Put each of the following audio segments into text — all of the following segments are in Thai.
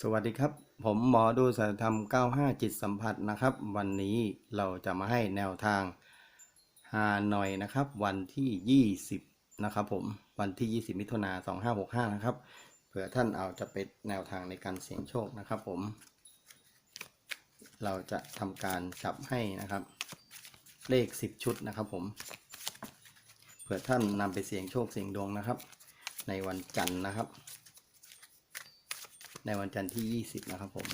สวัสดีครับ ผมหมอดูสัจธรรม 95 จิตสัมผัสนะครับ วันนี้เราจะมาให้แนวทางฮาหน่อยนะครับ วันที่ 20 นะครับผมวันที่ 20 มิถุนา2565 นะครับเผื่อท่านเอาจะเป็นแนวทางในการเสี่ยงโชคนะครับผม เราจะทำการจับให้นะครับ เลข 10 ชุดนะครับผมเผื่อท่านนำไปเสี่ยงโชคเสี่ยงดวงนะครับ ในวันจันทร์นะครับ ในวันจันทร์ที่ 20 นะครับผม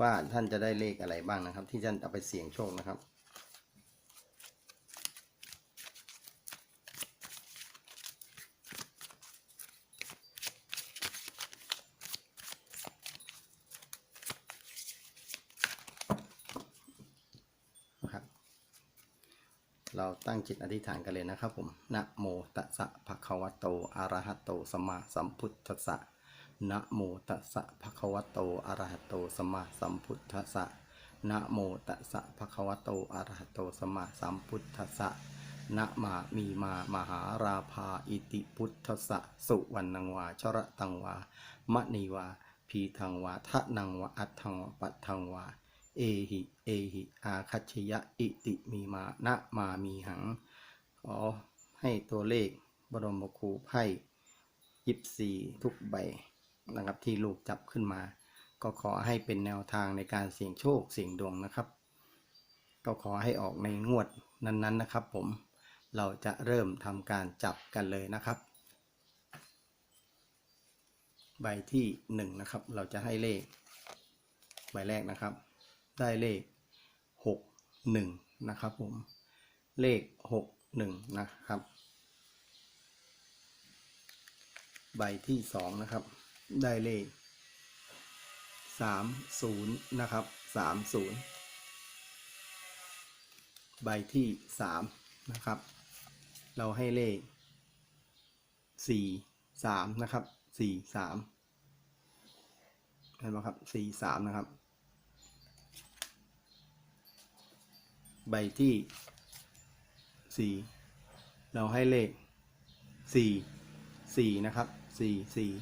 ว่าท่านจะได้เลขอะไรบ้างนะครับ ที่ท่านเอาไปเสี่ยงโชคนะครับนะครับ เราตั้งจิตอธิษฐานกันเลยนะครับผม นะโมตัสสะภะคะวะโต อะระหะโต สัมมาสัมพุทธัสสะ นะโมตัสสะภะคะวะโต อะระหะโต สัมมาสัมพุทธัสสะ นะโมตัสสะภะคะวะโต อะระหะโต สัมมาสัมพุทธัสสะ นะมามีมามหาราภาอิติพุทธัสสะ สุวรรณังวาชระตังวามะนีวา พีทังวาทะนังวาอัตถังวาปัตถังวา เอหิ เอหิ อาคัจฉยะ อิติมีมานะมามีหัง ขอให้ตัวเลขบรมครูไพ่ยิบสีทุกใบนะครับที่ลูกจับขึ้นมา ก็ขอให้เป็นแนวทางในการเสี่ยงโชคเสี่ยงดวงนะครับ ก็ขอให้ออกในงวดนั้นๆนะครับผม เราจะเริ่มทำการจับกันเลยนะครับ ใบที่หนึ่งนะครับ เราจะให้เลข ใบแรกนะครับ ได้เลขหกหนึ่งนะครับผม เลขหกหนึ่งนะครับ ใบที่สองนะครับ ได้เลขสามศูนย์นะครับสามศูนย์ใบที่สามนะครับ เราให้เลขสี่สามนะครับสี่สามเห็นไหมครับสี่สามนะครับ ใบที่สี่เราให้เลขสี่สี่นะครับสี่สี่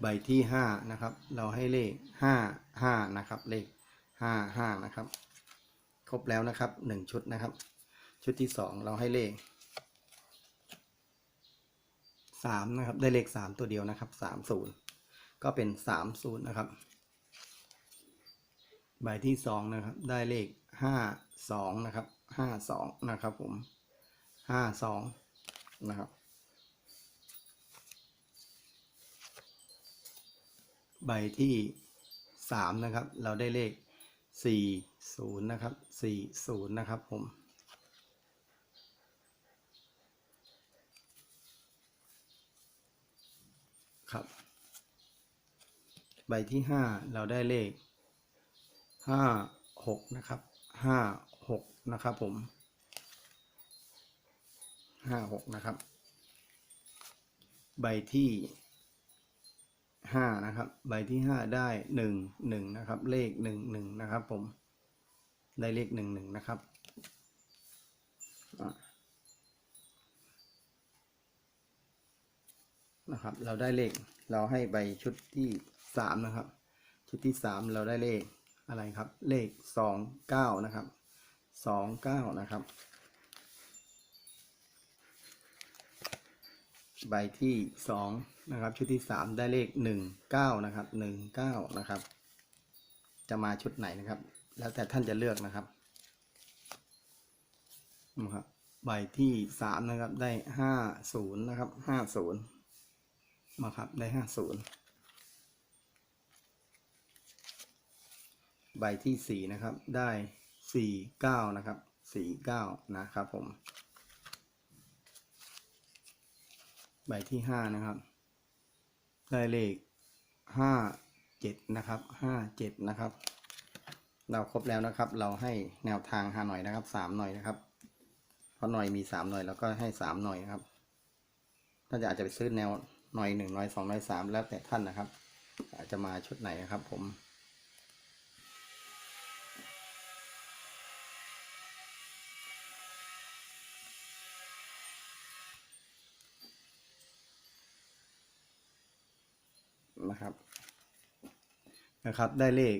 ใบที่ห้านะครับ เราให้เลขห้าห้านะครับ เลขห้าห้านะครับ ครบแล้วนะครับหนึ่งชุดนะครับ ชุดที่สองเราให้เลขสามนะครับ ได้เลขสามตัวเดียวนะครับสามศูนย์ก็เป็นสามศูนย์นะครับ ใบที่สองนะครับ ได้เลขห้าสองนะครับห้าสองนะครับผมห้าสองนะครับ ใบที่สามนะครับ เราได้เลขสี่ศูนย์นะครับสี่ศูนย์นะครับผมครับ ใบที่ห้าเราได้เลข ห้าหกนะครับห้าหกนะครับผมห้าหกนะครับ ใบที่ห้านะครับ ใบที่ห้าได้หนึ่งหนึ่งนะครับ เลขหนึ่งหนึ่งนะครับ ผม ได้เลขหนึ่งหนึ่งนะครับนะครับ เราได้เลข เราให้ใบชุดที่สามนะครับ ชุดที่สามเราได้เลข อะไรครับ เลขสองเก้านะครับสองเก้านะครับ ใบที่สองนะครับ ชุดที่สามได้เลขหนึ่งเก้านะครับหนึ่งเก้านะครับ จะมาชุดไหนนะครับ แล้วแต่ท่านจะเลือกนะครับนะครับใบที่สามนะครับได้ห้าศูนย์นะครับห้าศูนย์มาครับได้ห้าศูนย์ ใบที่สี่นะครับ ได้สี่เก้านะครับสี่เก้านะครับผม ใบที่ห้านะครับ ได้เลขห้าเจ็ดนะครับห้าเจ็ดนะครับ เราครบแล้วนะครับ เราให้แนวทางหาหน่อยนะครับสามหน่อยนะครับ เพราะหน่อยมีสามหน่อยแล้วก็ให้สามหน่อยนะครับถ้าจะอาจจะไปซื้อแนวหน่อยหนึ่งหน่อยสองหน่อยสามแล้วแต่ท่านนะครับ อาจจะมาชุดไหนนะครับผม นะครับนะครับ ได้เลข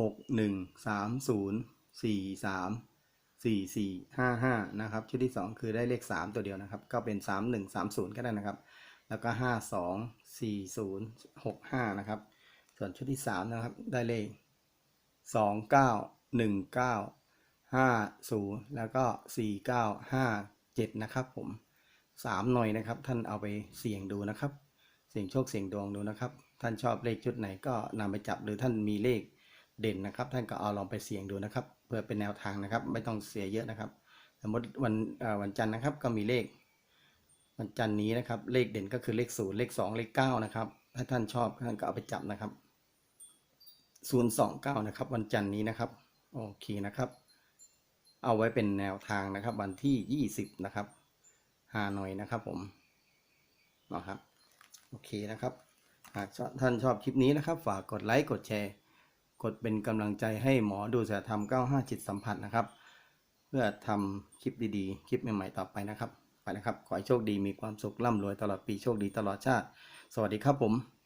หกหนึ่งสามศูนย์สี่สามสี่สี่ห้าห้านะครับชุดที่สองคือได้เลขสามตัวเดียวนะครับ ก็เป็นสามหนึ่งสามศูนย์ก็ได้นะครับ แล้วก็ห้าสองสี่ศูนย์หกห้านะครับ ส่วนชุดที่สามนะครับ ได้เลขสองเก้าหนึ่งเก้าห้าศูนย์แล้วก็สี่เก้าห้าเจ็ดนะครับผมสามหน่อยนะครับ ท่านเอาไปเสี่ยงดูนะครับ เสี่ยงโชคเสี่ยงดวงดูนะครับ ท่านชอบเลขชุดไหนก็นำไปจับหรือท่านมีเลขเด่นนะครับ ท่านก็เอาลองไปเสี่ยงดูนะครับ เพื่อเป็นแนวทางนะครับ ไม่ต้องเสียเยอะนะครับ สมมติวันวันจันทร์นะครับก็มีเลข วันจันทร์นี้นะครับ เลขเด่นก็คือเลขศูนย์เลขสองเลขเก้านะครับ ถ้าท่านชอบท่านก็เอาไปจับนะครับศูนย์สองเก้านะครับ วันจันทร์นี้นะครับโอเคนะครับ เอาไว้เป็นแนวทางนะครับ วันที่ยี่สิบนะครับฮานอยนะครับผมนะครับ โอเคนะครับ หากท่านชอบคลิปนี้นะครับ ฝากกดไลค์กดแชร์ กดเป็นกำลังใจให้หมอดูเสธรรม 95 จิตสัมผัสนะครับ เพื่อทำคลิปดีๆ คลิปใหม่ๆต่อไปนะครับ ไปนะครับ ขอให้โชคดีมีความสุขร่ำรวยตลอดปีโชคดีตลอดชาติ สวัสดีครับผม